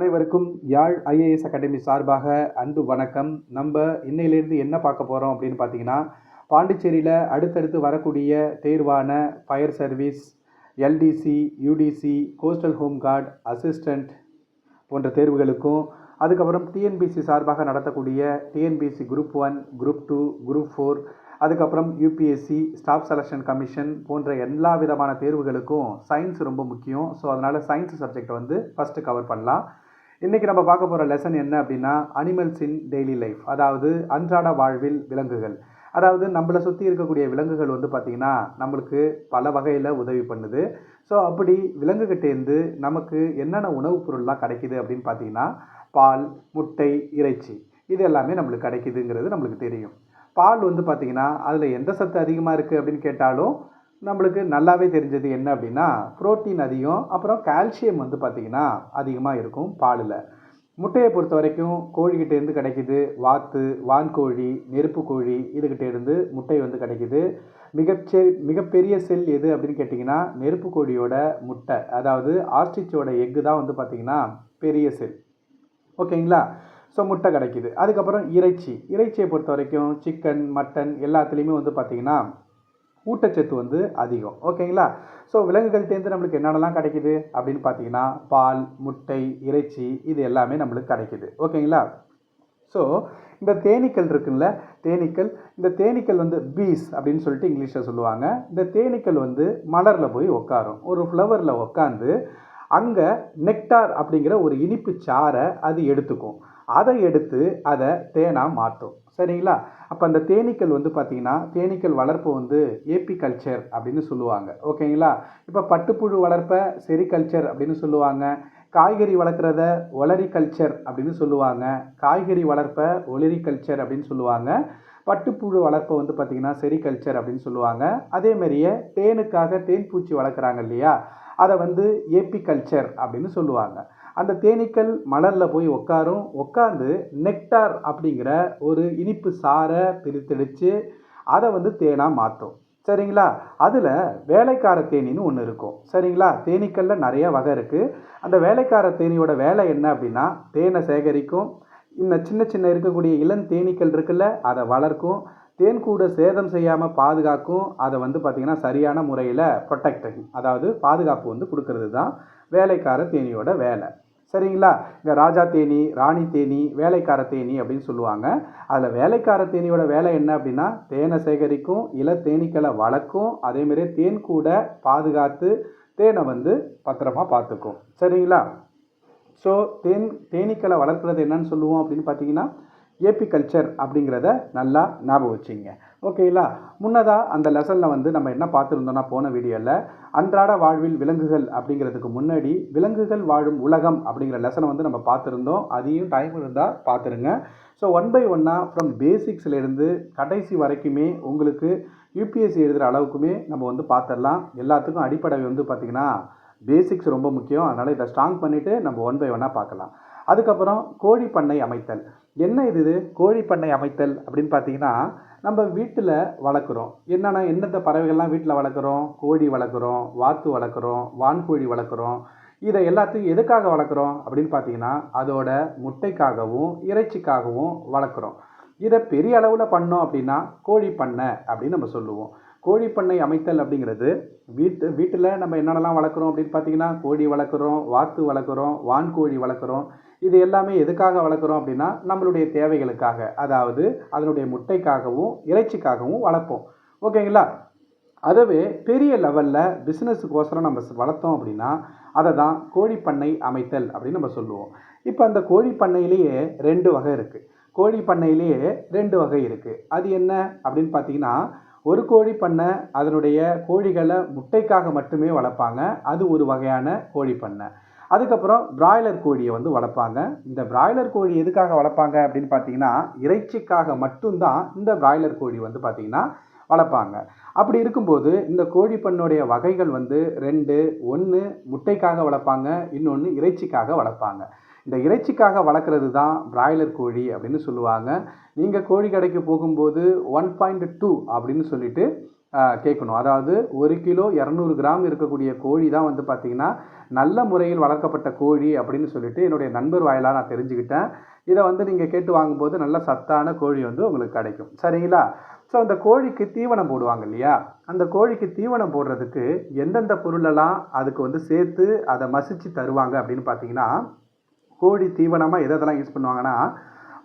அனைவருக்கும் யாழ் IAS academy சார்பாக அன்பு வணக்கம். நம்ம இன்னையிலேருந்து என்ன பார்க்க போகிறோம் அப்படின்னு பார்த்தீங்கன்னா பாண்டிச்சேரியில் அடுத்தடுத்து வரக்கூடிய தேர்வான fire service LDC UDC coastal home guard assistant போன்ற தேர்வுகளுக்கும் அதுக்கப்புறம் டிஎன்பிசி சார்பாக நடத்தக்கூடிய TNPSC group one group two group four அதுக்கப்புறம் யூபிஎஸ்சி ஸ்டாஃப் செலெக்ஷன் கமிஷன் போன்ற எல்லா விதமான தேர்வுகளுக்கும் சயின்ஸ் ரொம்ப முக்கியம். ஸோ அதனால் சயின்ஸ் சப்ஜெக்ட் வந்து ஃபஸ்ட்டு கவர் பண்ணலாம். இன்றைக்கி நம்ம பார்க்க போகிற லெசன் என்ன அப்படின்னா அனிமல்ஸ் இன் டெய்லி லைஃப் அதாவது அன்றாட வாழ்வில் விலங்குகள். அதாவது நம்மளை சுற்றி இருக்கக்கூடிய விலங்குகள் வந்து பார்த்திங்கன்னா நம்மளுக்கு பல வகையில் உதவி பண்ணுது. ஸோ அப்படி விலங்குகிட்டேருந்து நமக்கு என்னென்ன உணவுப் பொருள்லாம் கிடைக்கிது அப்படின்னு பார்த்தீங்கன்னா பால் முட்டை இறைச்சி. இது எல்லாமே நம்மளுக்கு கிடைக்குதுங்கிறது நம்மளுக்கு தெரியும். பால் வந்து பார்த்திங்கன்னா அதில் எந்த சத்து அதிகமாக இருக்குது அப்படின்னு கேட்டாலும் நம்மளுக்கு நல்லாவே தெரிஞ்சது என்ன அப்படின்னா புரோட்டீன் அதிகம் அப்புறம் கால்சியம் வந்து பார்த்திங்கன்னா அதிகமாக இருக்கும் பாலில். முட்டையை பொறுத்த வரைக்கும் கோழிக்கிட்டேருந்து கிடைக்கிது வாத்து வான்கோழி நெருப்பு கோழி இதுகிட்டேருந்து முட்டை வந்து கிடைக்கிது. மிகச்சே மிகப்பெரிய செல் எது அப்படின்னு கேட்டிங்கன்னா நெருப்பு கோழியோட முட்டை அதாவது ஆஸ்ட்ரிச்சோட எக்கு தான் வந்து பார்த்திங்கன்னா பெரிய செல். ஓகேங்களா? ஸோ முட்டை கிடைக்கிது. அதுக்கப்புறம் இறைச்சி. இறைச்சியை பொறுத்த வரைக்கும் சிக்கன் மட்டன் எல்லாத்துலேயுமே வந்து பார்த்திங்கன்னா ஊட்டச்சத்து வந்து அதிகம். ஓகேங்களா? ஸோ விலங்குகள்கிட்டேருந்து நம்மளுக்கு என்னென்னலாம் கிடைக்குது? அப்படின்னு பார்த்தீங்கன்னா பால் முட்டை இறைச்சி இது எல்லாமே நம்மளுக்கு கிடைக்குது. ஓகேங்களா? ஸோ இந்த தேனீக்கள் இருக்குல்ல? தேனீக்கள். இந்த தேனீக்கள் வந்து பீஸ் அப்படின்னு சொல்லிட்டு இங்கிலீஷில் சொல்லுவாங்க. இந்த தேனீக்கள் வந்து மலரில் போய் உட்காரும் ஒரு ஃப்ளவரில் உட்காந்து அங்கே நெக்டார் அப்படிங்கிற ஒரு இனிப்பு சாரை அது எடுத்துக்கும். அதை எடுத்து அதை தேனாக மாற்றும். சரிங்களா? அப்போ அந்த தேனீக்கள் வந்து பார்த்திங்கன்னா தேனீக்கள் வளர்ப்பு வந்து ஏபி கல்ச்சர் அப்படின்னு சொல்லுவாங்க. ஓகேங்களா? இப்போ பட்டுப்புழு வளர்ப்பை செரிகல்ச்சர் அப்படின்னு சொல்லுவாங்க. காய்கறி வளர்க்குறத ஒளரி கல்ச்சர் அப்படின்னு சொல்லுவாங்க. காய்கறி வளர்ப்பை ஒளிரி கல்ச்சர் அப்படின்னு சொல்லுவாங்க. பட்டுப்புழு வளர்ப்பை வந்து பார்த்திங்கன்னா செரிகல்ச்சர் அப்படின்னு சொல்லுவாங்க. அதேமாரியே தேனுக்காக தேன் பூச்சி வளர்க்குறாங்க இல்லையா? அதை வந்து ஏபி கல்ச்சர் அப்படின்னு சொல்லுவாங்க. அந்த தேனீக்கள் மலரில் போய் உட்காரும் உட்காந்து நெக்டார் அப்படிங்கிற ஒரு இனிப்பு சாரை பிரித்தெடுத்து அதை வந்து தேனாக மாற்றும் சரிங்களா? அதில் வேலைக்கார தேனின்னு ஒன்று இருக்கும். சரிங்களா? தேனீக்களில் நிறைய வகை இருக்குது அந்த வேலைக்கார தேனியோட வேலை என்ன அப்படின்னா தேனை சேகரிக்கும். இந்த சின்ன சின்ன இருக்கக்கூடிய இளம் தேனீக்கள் இருக்குல்ல அதை வளர்க்கும். தேன் கூட சேதம் செய்யாமல் பாதுகாக்கும். அதை வந்து பார்த்திங்கன்னா சரியான முறையில் ப்ரொடெக்டிங் அதாவது பாதுகாப்பு வந்து கொடுக்கறது தான் வேலைக்கார தேனியோட வேலை. சரிங்களா? இங்கே ராஜா தேனி ராணி தேனி வேலைக்கார தேனி அப்படின்னு சொல்லுவாங்க. அதில் வேலைக்கார தேனியோட வேலை என்ன அப்படின்னா தேனை சேகரிக்கும் இள தேனீக்களை வளர்க்கும் அதேமாரி தேன் கூட பாதுகாத்து தேனை வந்து பத்திரமா பார்த்துக்கும். சரிங்களா? ஸோ தேன் தேனீக்களை வளர்க்குறது என்னன்னு சொல்லுவோம் அப்படின்னு பார்த்தீங்கன்னா ஏபி கல்ச்சர் அப்படிங்கிறத நல்லா ஞாபகம் வச்சுங்க. ஓகேங்களா முன்னதாக அந்த லெசனில் வந்து நம்ம என்ன பார்த்துருந்தோம்னா போன வீடியோவில் அன்றாட வாழ்வில் விலங்குகள் அப்படிங்கிறதுக்கு முன்னாடி விலங்குகள் வாழும் உலகம் அப்படிங்கிற லெசனை வந்து நம்ம பார்த்துருந்தோம். அதையும் டைம் இருந்தால் பார்த்துருங்க. ஸோ ஒன் பை ஒன்னாக ஃப்ரம் பேசிக்ஸ்லேருந்து கடைசி வரைக்குமே உங்களுக்கு யூபிஎஸ்சி எழுதுகிற அளவுக்குமே நம்ம வந்து பார்த்துடலாம். எல்லாத்துக்கும் அடிப்படை வந்து பார்த்திங்கன்னா பேசிக்ஸ் ரொம்ப முக்கியம். அதனால் இதை ஸ்ட்ராங் பண்ணிவிட்டு நம்ம ஒன் பை ஒன்னாக பார்க்கலாம். அதுக்கப்புறம் கோழி பண்ணை அமைத்தல். என்ன இது இது? கோழி பண்ணை அமைத்தல் அப்படின்னு பார்த்தீங்கன்னா நம்ம வீட்டில் வளர்க்குறோம். என்னென்ன எந்தெந்த பறவைகள்லாம் வீட்டில் வளர்க்குறோம்? கோழி வளர்க்குறோம் வாத்து வளர்க்குறோம் வான்கோழி வளர்க்குறோம். இதை எல்லாத்தையும் எதுக்காக வளர்க்குறோம் அப்படின்னு பார்த்தீங்கன்னா அதோட முட்டைக்காகவும் இறைச்சிக்காகவும் வளர்க்குறோம். இதை பெரிய அளவில் பண்ணோம் அப்படின்னா கோழி பண்ணை அப்படின்னு நம்ம சொல்லுவோம். கோழி பண்ணை அமைத்தல் அப்படிங்கிறது வீட்டு வீட்டில் நம்ம என்னென்னலாம் வளர்க்குறோம் அப்படின்னு பார்த்தீங்கன்னா கோழி வளர்க்குறோம் வாத்து வளர்க்குறோம் வான்கோழி வளர்க்குறோம். இது எல்லாமே எதுக்காக வளர்க்குறோம் அப்படின்னா நம்மளுடைய தேவைகளுக்காக அதாவது அதனுடைய முட்டைக்காகவும் இறைச்சிக்காகவும் வளர்ப்போம். ஓகேங்களா? அதுவே பெரிய லெவலில் பிஸ்னஸுக்கோசரம் நம்ம வளர்த்தோம் அப்படின்னா அதை தான் கோழி பண்ணை அமைத்தல் அப்படின்னு நம்ம சொல்லுவோம். இப்போ அந்த கோழி பண்ணையிலேயே ரெண்டு வகை இருக்குது கோழி பண்ணையிலேயே ரெண்டு வகை இருக்குது அது என்ன அப்படின்னு பார்த்தீங்கன்னா ஒரு கோழி பண்ணை அதனுடைய கோழிகளை முட்டைக்காக மட்டுமே வளர்ப்பாங்க. அது ஒரு வகையான கோழி பண்ணை. அதுக்கப்புறம் பிராய்லர் கோழியை வந்து வளர்ப்பாங்க. இந்த பிராய்லர் கோழி எதுக்காக வளர்ப்பாங்க அப்படின்னு பார்த்தீங்கன்னா இறைச்சிக்காக மட்டும்தான் இந்த பிராய்லர் கோழி வந்து பார்த்திங்கன்னா வளர்ப்பாங்க. அப்படி இருக்கும்போது இந்த கோழி பண்ணுடைய வகைகள் வந்து ரெண்டு ஒன்று முட்டைக்காக வளர்ப்பாங்க இன்னொன்று இறைச்சிக்காக வளர்ப்பாங்க. இந்த இறைச்சிக்காக வளர்க்குறது தான் பிராய்லர் கோழி அப்படின்னு சொல்லுவாங்க. நீங்கள் கோழி கடைக்கு போகும்போது ஒன் பாயிண்ட் டூ அப்படின்னு சொல்லிட்டு கேட்கணும். அதாவது ஒரு கிலோ இரநூறு கிராம் இருக்கக்கூடிய கோழி தான் வந்து பார்த்திங்கன்னா நல்ல முறையில் வளர்க்கப்பட்ட கோழி அப்படின்னு சொல்லிட்டு என்னுடைய நண்பர் வாயிலாக நான் தெரிஞ்சுக்கிட்டேன். இதை வந்து நீங்கள் கேட்டு வாங்கும்போது நல்ல சத்தான கோழி வந்து உங்களுக்கு கிடைக்கும். சரிங்களா? ஸோ அந்த கோழிக்கு தீவனம் போடுவாங்க இல்லையா? அந்த கோழிக்கு தீவனம் போடுறதுக்கு எந்தெந்த பொருளெல்லாம் அதுக்கு வந்து சேர்த்து அதை மசிச்சு தருவாங்க அப்படின்னு பார்த்தீங்கன்னா கோழி தீவனமாக எதை எதெல்லாம் யூஸ் பண்ணுவாங்கன்னா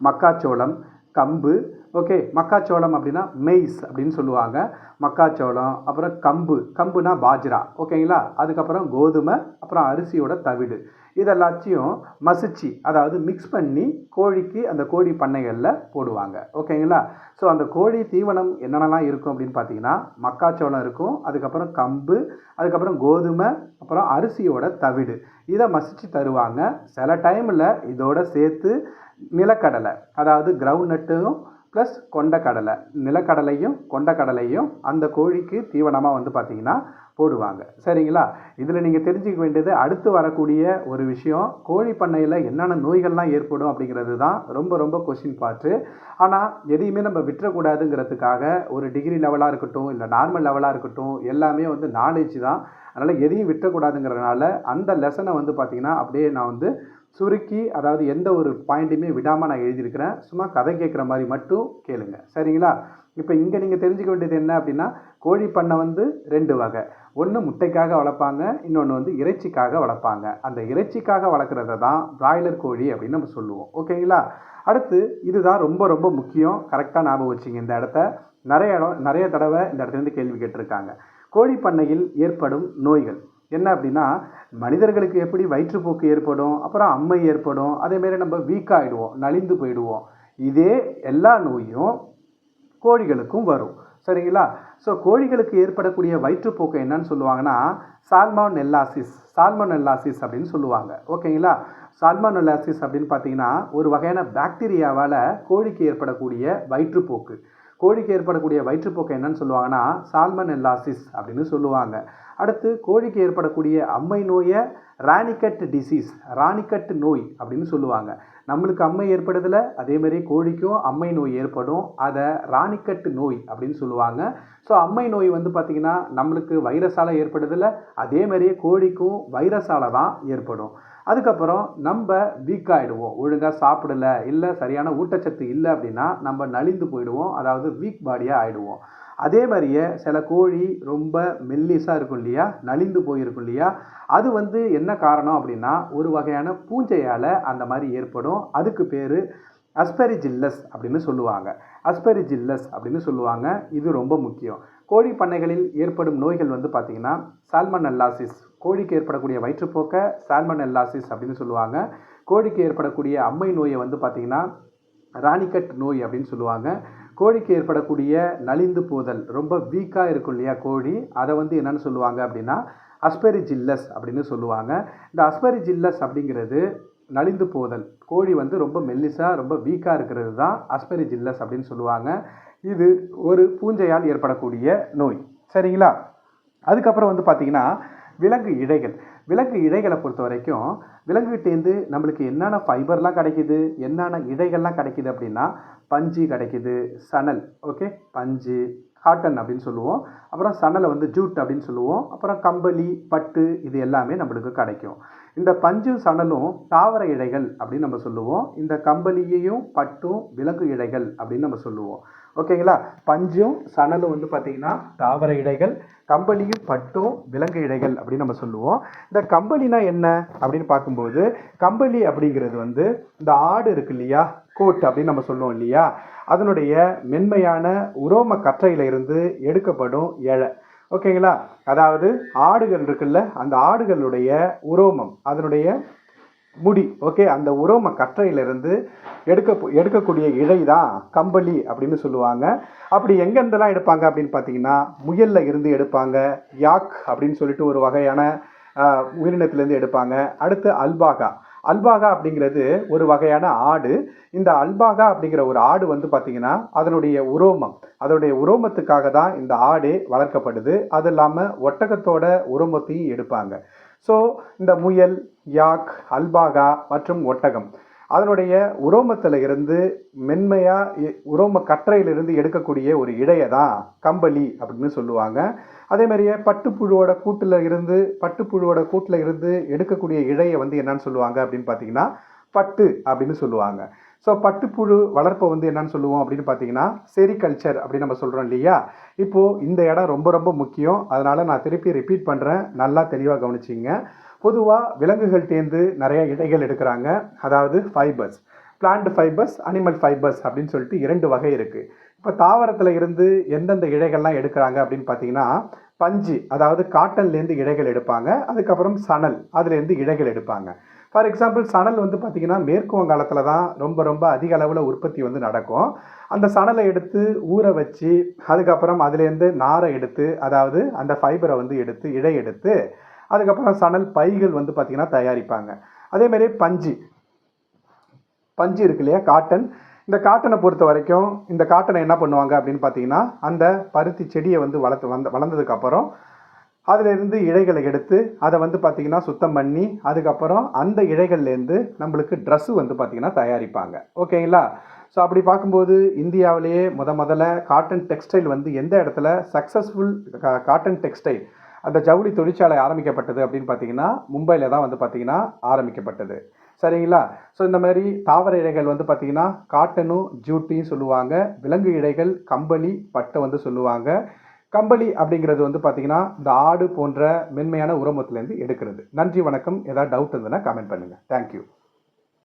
மக்காச்சோளம் கம்பு ஓகே மக்காச்சோளம் அப்படின்னா மெய்ஸ் அப்படின்னு சொல்லுவாங்க. மக்காச்சோளம் அப்புறம் கம்பு கம்புனா பாஜ்ரா. ஓகேங்களா அதுக்கப்புறம் கோதுமை அப்புறம் அரிசியோட தவிடு. இதெல்லாத்தையும் மசிச்சு அதாவது மிக்ஸ் பண்ணி கோழிக்கு அந்த கோழி பண்ணைகளில் போடுவாங்க. ஓகேங்களா ஸோ அந்த கோழி தீவனம் என்னென்னலாம் இருக்கும் அப்படின்னு பார்த்தீங்கன்னா மக்காச்சோளம் இருக்கும் அதுக்கப்புறம் கம்பு அதுக்கப்புறம் கோதுமை அப்புறம் அரிசியோட தவிடு. இதை மசிச்சு தருவாங்க. சில டைமில் இதோட சேர்த்து நிலக்கடலை அதாவது கிரவுண்ட் நட்டும் ப்ளஸ் கொண்டக்கடலை நிலக்கடலையும் கொண்டக்கடலையும் அந்த கோழிக்கு தீவனமாக வந்து பார்த்திங்கன்னா போடுவாங்க. சரிங்களா? இதில் நீங்கள் தெரிஞ்சுக்க வேண்டியது அடுத்து வரக்கூடிய ஒரு விஷயம் கோழி பண்ணையில் என்னென்ன நோய்கள்லாம் ஏற்படும் அப்படிங்கிறது தான் ரொம்ப ரொம்ப கொஷின் பார்ட்டு ஆனால் எதையுமே நம்ம விட்டுறக்கூடாதுங்கிறதுக்காக ஒரு டிகிரி லெவலாக இருக்கட்டும் இல்லை நார்மல் லெவலாக இருக்கட்டும் எல்லாமே வந்து நாலேஜ் தான். அதனால் எதையும் விட்டுறக்கூடாதுங்கிறதுனால அந்த லெசனை வந்து பார்த்திங்கன்னா அப்படியே நான் வந்து சுருக்கி அதாவது எந்த ஒரு பாயிண்ட்டையுமே விடாமல் நான் எழுதியிருக்கிறேன். சும்மா கதை கேட்குற மாதிரி மட்டும் கேளுங்க. சரிங்களா? இப்போ இங்கே நீங்கள் தெரிஞ்சுக்க வேண்டியது என்ன அப்படின்னா கோழி பண்ணை வந்து ரெண்டு வகை. ஒன்று முட்டைக்காக வளர்ப்பாங்க இன்னொன்று வந்து இறைச்சிக்காக வளர்ப்பாங்க. அந்த இறைச்சிக்காக வளர்க்குறத தான் பிராய்லர் கோழி அப்படின்னு நம்ம சொல்லுவோம். ஓகேங்களா? அடுத்து இதுதான் ரொம்ப ரொம்ப முக்கியம். கரெக்டாக ஞாபகம் வச்சுங்க இந்த இடத்த. நிறைய இடம் நிறைய தடவை இந்த இடத்துலேருந்து கேள்வி கேட்டிருக்காங்க. கோழி பண்ணையில் ஏற்படும் நோய்கள். என்ன அப்படின்னா மனிதர்களுக்கு எப்படி வயிற்றுப்போக்கு ஏற்படும் அப்புறம் அம்மை ஏற்படும் அதேமாரி நம்ம வீக் ஆகிடுவோம் நலிந்து போயிடுவோம். இதே எல்லா நோயும் கோழிகளுக்கும் வரும். சரிங்களா? ஸோ கோழிகளுக்கு ஏற்படக்கூடிய வயிற்றுப்போக்கு என்னன்னு சொல்லுவாங்கன்னா சால்மான் நெல்லாசிஸ் சால்மன் நெல்லாசிஸ் அப்படின்னு சொல்லுவாங்க. ஓகேங்களா? சால்மன் நெல்லாசிஸ் அப்படின்னு பார்த்தீங்கன்னா ஒரு வகையான பாக்டீரியாவால் கோழிக்கு ஏற்படக்கூடிய வயிற்றுப்போக்கு. கோழிக்கு ஏற்படக்கூடிய வயிற்றுப்போக்கு என்னன்னு சொல்லுவாங்கன்னா சால்மன் நெல்லாசிஸ் அப்படின்னு சொல்லுவாங்க. அடுத்து கோழிக்கு ஏற்படக்கூடிய அம்மை நோயை ராணிக்கட் டிசீஸ் ராணிக்கட் நோய் அப்படின்னு சொல்லுவாங்க. நம்மளுக்கு அம்மை ஏற்படுதில்ல அதேமாரி கோழிக்கும் அம்மை நோய் ஏற்படும். அதை ராணிக்கட்டு நோய் அப்படின்னு சொல்லுவாங்க. ஸோ அம்மை நோய் வந்து பார்த்திங்கன்னா நம்மளுக்கு வைரஸால் ஏற்படுதில்ல அதே மாதிரியே கோழிக்கும் வைரஸால் தான் ஏற்படும். அதுக்கப்புறம் நம்ம வீக் ஆகிடுவோம் ஒழுங்காக சாப்பிடல இல்லை சரியான ஊட்டச்சத்து இல்லை அப்படின்னா நம்ம நலிந்து போயிடுவோம். அதாவது வீக் பாடியாக ஆகிடுவோம் அதே மாதிரியே சில கோழி ரொம்ப மெல்லிஸாக இருக்கும் இல்லையா? நலிந்து போயிருக்கும் இல்லையா? அது வந்து என்ன காரணம் அப்படின்னா ஒரு வகையான பூஞ்சையால் அந்த மாதிரி ஏற்படும். அதுக்கு பேர் அஸ்பெரிஜில்லஸ் அப்படின்னு சொல்லுவாங்க. அஸ்பெரிஜில்லஸ் அப்படின்னு சொல்லுவாங்க. இது ரொம்ப முக்கியம். கோழி பண்ணைகளில் ஏற்படும் நோய்கள் வந்து பார்த்திங்கன்னா சால்மனல்லாசிஸ் கோழிக்கு ஏற்படக்கூடிய வயிற்றுப்போக்கை சால்மனல்லாசிஸ் அப்படின்னு சொல்லுவாங்க. கோழிக்கு ஏற்படக்கூடிய அம்மை நோயை வந்து பார்த்திங்கன்னா ராணிக்கட் நோய் அப்படின்னு சொல்லுவாங்க. கோழிக்கு ஏற்படக்கூடிய நலிந்து போதல் ரொம்ப வீக்காக இருக்கும் இல்லையா கோழி? அதை வந்து என்னென்னு சொல்லுவாங்க அப்படின்னா அஸ்பெரிஜில்லஸ் அப்படின்னு சொல்லுவாங்க. இந்த அஸ்பெரிஜில்லஸ் அப்படிங்கிறது நலிந்து போதல். கோழி வந்து ரொம்ப மெல்லிசாக ரொம்ப வீக்காக இருக்கிறது தான் அஸ்பெரிஜில்லஸ் அப்படின்னு சொல்லுவாங்க. இது ஒரு பூஞ்சையால் ஏற்படக்கூடிய நோய். சரிங்களா? அதுக்கப்புறம் வந்து பார்த்திங்கன்னா விலங்கு இழைகள். விலங்கு இழைகளை பொறுத்த வரைக்கும் விலங்குகிட்டேருந்து நம்மளுக்கு என்னென்ன ஃபைபர்லாம் கிடைக்குது என்னென்ன இழைகள்லாம் கிடைக்குது அப்படின்னா பஞ்சு கிடைக்குது சணல் ஓகே பஞ்சு காட்டன் அப்படின்னு சொல்லுவோம். அப்புறம் சணலை வந்து ஜூட் அப்படின்னு சொல்லுவோம். அப்புறம் கம்பளி பட்டு இது எல்லாமே நம்மளுக்கு கிடைக்கும். இந்த பஞ்சும் சணலும் தாவர இழைகள் அப்படின்னு நம்ம சொல்லுவோம். இந்த கம்பளியையும் பட்டும் விலங்கு இழைகள் அப்படின்னு நம்ம சொல்லுவோம். ஓகேங்களா? பஞ்சும் சணலும் வந்து பார்த்திங்கன்னா தாவர இடைகள் கம்பளியும் பட்டும் விலங்கு இடைகள் அப்படின்னு நம்ம சொல்லுவோம். இந்த கம்பளினா என்ன அப்படின்னு பார்க்கும்போது கம்பளி அப்படிங்கிறது வந்து இந்த ஆடு இருக்கு இல்லையா? கோட் அப்படின்னு நம்ம சொல்லுவோம் இல்லையா? அதனுடைய மென்மையான உரோம கற்றையில இருந்து எடுக்கப்படும் இழை ஓகேங்களா? அதாவது ஆடுகள் இருக்குல்ல அந்த ஆடுகளுடைய உரோமம் அதனுடைய முடி ஓகே அந்த உரோம கற்றையிலிருந்து எடுக்க எடுக்கக்கூடிய இழை தான் கம்பளி அப்படின்னு சொல்லுவாங்க. அப்படி எங்கேருந்தெல்லாம் எடுப்பாங்க அப்படின்னு பார்த்தீங்கன்னா முயலில் இருந்து எடுப்பாங்க யாக் அப்படின்னு சொல்லிட்டு ஒரு வகையான உயிரினத்திலேருந்து எடுப்பாங்க. அடுத்து அல்பாகா. அல்பாகா அப்படிங்கிறது ஒரு வகையான ஆடு. இந்த அல்பாகா அப்படிங்கிற ஒரு ஆடு வந்து பார்த்திங்கன்னா அதனுடைய உரோமம் அதனுடைய உரோமத்துக்காக தான் இந்த ஆடே வளர்க்கப்படுது. அது இல்லாமல் ஒட்டகத்தோட உரோமத்தையும் எடுப்பாங்க. ஸோ இந்த முயல் யாக் அல்பாகா மற்றும் ஒட்டகம். அதனுடைய உரோமத்தில் இருந்து மென்மையாக உரோம கற்றையிலிருந்து எடுக்கக்கூடிய ஒரு இழையை தான் கம்பளி அப்படின்னு சொல்லுவாங்க. அதே மாதிரியே பட்டுப்புழுவோட கூட்டில் இருந்து பட்டுப்புழுவோட கூட்டில் இருந்து எடுக்கக்கூடிய இழையை வந்து என்னன்னு சொல்லுவாங்க அப்படின்னு பார்த்தீங்கன்னா பட்டு அப்படின்னு சொல்லுவாங்க. ஸோ பட்டுப்புழு வளர்ப்பை வந்து என்னன்னு சொல்லுவோம் அப்படின்னு பார்த்தீங்கன்னா செரிகல்ச்சர் அப்படின்னு நம்ம சொல்கிறோம் இல்லையா? இப்போது இந்த இடம் ரொம்ப ரொம்ப முக்கியம். அதனால் நான் திருப்பி ரிப்பீட் பண்ணுறேன் நல்லா தெளிவாக கவனிச்சிங்க. பொதுவாக விலங்குகள்டேந்து நிறைய இடைகள் எடுக்கிறாங்க. அதாவது fibres plant fibres animal fibres அப்படின்னு சொல்லிட்டு இரண்டு வகை இருக்குது இப்போ தாவரத்தில் இருந்து எந்தெந்த இழைகள்லாம் எடுக்கிறாங்க அப்படின்னு பார்த்தீங்கன்னா பஞ்சு அதாவது காட்டன்லேருந்து இழைகள் எடுப்பாங்க. அதுக்கப்புறம் சணல் அதுலேருந்து இழைகள் எடுப்பாங்க. ஃபார் எக்ஸாம்பிள் சணல் வந்து பார்த்திங்கன்னா மேற்கு வங்காளத்தில் தான் ரொம்ப ரொம்ப அதிக அளவில் உற்பத்தி வந்து நடக்கும். அந்த சணலை எடுத்து ஊற வச்சு அதுக்கப்புறம் அதுலேருந்து நாரை எடுத்து அதாவது அந்த ஃபைபரை வந்து எடுத்து இழை எடுத்து அதுக்கப்புறம் சணல் பைகள் வந்து பார்த்திங்கன்னா தயாரிப்பாங்க. அதேமாரி பஞ்சு. பஞ்சு இருக்கு இல்லையா? காட்டன். இந்த காட்டனை பொறுத்த வரைக்கும் இந்த காட்டனை என்ன பண்ணுவாங்க அப்படின்னு பார்த்தீங்கன்னா அந்த பருத்தி செடியை வந்து வளர்த்து வந்த வளர்ந்ததுக்கப்புறம் அதிலிருந்து இழைகளை எடுத்து அதை வந்து பார்த்திங்கன்னா சுத்தம் பண்ணி அதுக்கப்புறம் அந்த இழைகள்லேருந்து நம்மளுக்கு ட்ரெஸ்ஸு வந்து பார்த்திங்கன்னா தயாரிப்பாங்க. ஓகேங்களா? ஸோ அப்படி பார்க்கும்போது இந்தியாவிலேயே முத முதல்ல காட்டன் டெக்ஸ்டைல் வந்து எந்த இடத்துல சக்ஸஸ்ஃபுல் காட்டன் டெக்ஸ்டைல் அந்த ஜவுளி தொழிற்சாலை ஆரம்பிக்கப்பட்டது அப்படின்னு பார்த்தீங்கன்னா மும்பையில் தான் வந்து பார்த்திங்கன்னா ஆரம்பிக்கப்பட்டது. சரிங்களா? ஸோ இந்த மாதிரி தாவர இழைகள் வந்து பார்த்திங்கன்னா காட்டனும் ஜூட்டியும் சொல்லுவாங்க. விலங்கு இழைகள் கம்பளி பட்டை வந்து சொல்லுவாங்க. கம்பளி அப்படிங்கிறது வந்து பார்த்தீங்கன்னா இந்த ஆடு போன்ற மென்மையான உரமத்துலேருந்து எடுக்கிறது. நன்றி வணக்கம். ஏதாவது டவுட் இருந்ததுன்னா கமெண்ட் பண்ணுங்கள் தேங்க்யூ